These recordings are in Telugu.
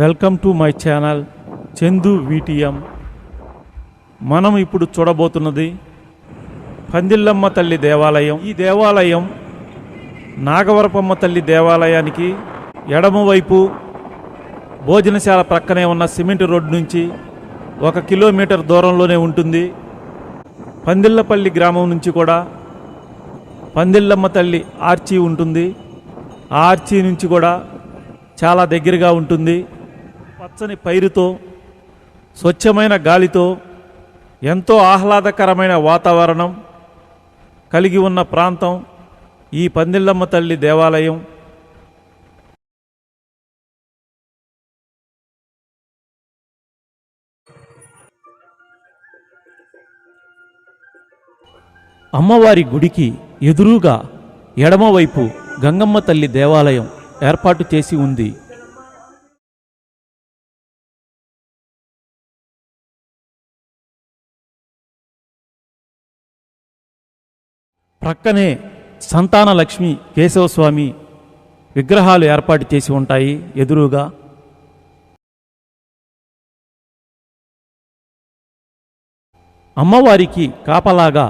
Welcome to my channel Chandu VTM. మనం ఇప్పుడు చూడబోతున్నది పందిళ్ళమ్మ తల్లి దేవాలయం. ఈ దేవాలయం నాగవరపమ్మ తల్లి దేవాలయానికి ఎడమవైపు భోజనశాల ప్రక్కనే ఉన్న సిమెంట్ రోడ్డు నుంచి ఒక కిలోమీటర్ దూరంలోనే ఉంటుంది. పందిళ్ళపల్లి గ్రామం నుంచి కూడా పందిళ్ళమ్మ తల్లి ఆర్చి ఉంటుంది. ఆ ఆర్చి నుంచి కూడా చాలా దగ్గరగా ఉంటుంది. పచ్చని పైరుతో స్వచ్ఛమైన గాలితో ఎంతో ఆహ్లాదకరమైన వాతావరణం కలిగి ఉన్న ప్రాంతం ఈ పందిళ్ళమ్మ తల్లి దేవాలయం. అమ్మవారి గుడికి ఎదురుగా ఎడమవైపు గంగమ్మ తల్లి దేవాలయం ఏర్పాటు చేసి ఉంది. ప్రక్కనే సంతాన లక్ష్మి కేశవస్వామి విగ్రహాలు ఏర్పాటు చేసి ఉంటాయి ఎదురుగా. అమ్మవారికి కాపలాగా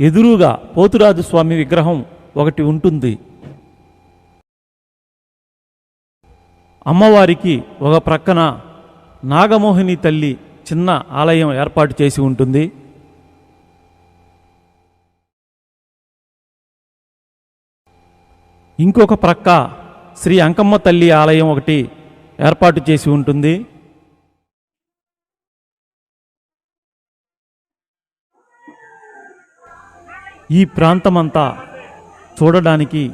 ఎదురుగా పోతురాజు స్వామి విగ్రహం ఒకటి ఉంటుంది. అమ్మవారికి ఒక ప్రక్కన నాగమోహిని తల్లి చిన్న ఆలయం ఏర్పాటు చేసి ఉంటుంది. ఇంకొక ప్రక్క శ్రీ అంకమ్మ తల్లి ఆలయం ఒకటి ఏర్పాటు చేసి ఉంటుంది. ఈ ప్రాంతమంతా చూడడానికి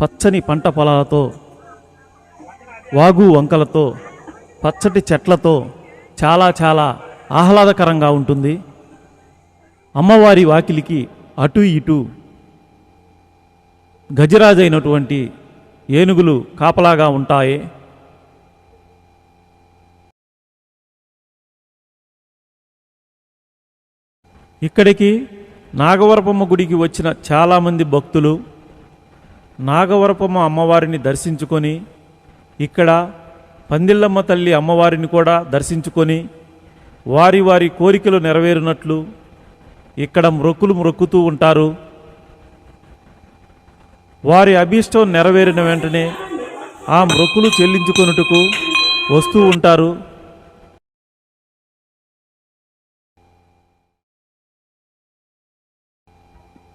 పచ్చని పంట పొలాలతో వాగు వంకలతో పచ్చటి చెట్లతో చాలా చాలా ఆహ్లాదకరంగా ఉంటుంది. అమ్మవారి వాకిలికి అటు ఇటు గజరాజైనటువంటి ఏనుగులు కాపలాగా ఉంటాయి? ఇక్కడికి నాగవరపమ్మ గుడికి వచ్చిన చాలామంది భక్తులు నాగవరపమ్మ అమ్మవారిని దర్శించుకొని ఇక్కడ పందిళ్ళమ్మ తల్లి అమ్మవారిని కూడా దర్శించుకొని వారి వారి కోరికలు నెరవేరినట్లు ఇక్కడ మ్రొక్కులు మ్రొక్కుతూ ఉంటారు. వారి అభీష్టం నెరవేరిన వెంటనే ఆ మృక్కులు చెల్లించుకొనుటకు వస్తూ ఉంటారు.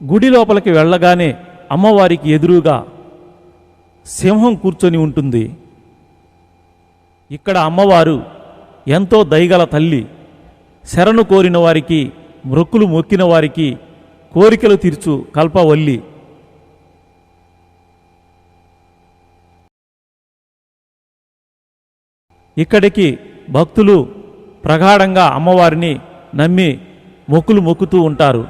గుడి లోపలికి వెళ్ళగానే అమ్మవారికి ఎదురుగా సింహం కూర్చొని ఉంటుంది. ఇక్కడ అమ్మవారు ఎంతో దయగల తల్లి శరణు కోరిన వారికి మృక్కులు మొక్కిన వారికి కోరికలు తీర్చు కల్పవల్లి ఇక్కడికి భక్తులు ప్రగాఢంగా అమ్మవారిని నమ్మి మొక్కులు మొక్కుతూ ఉంటారు.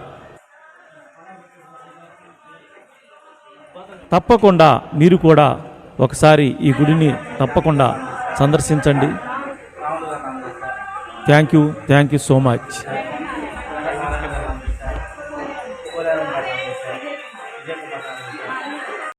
తప్పకుండా మీరు కూడా ఒకసారి ఈ గుడిని తప్పకుండా సందర్శించండి. Thank you thank you so much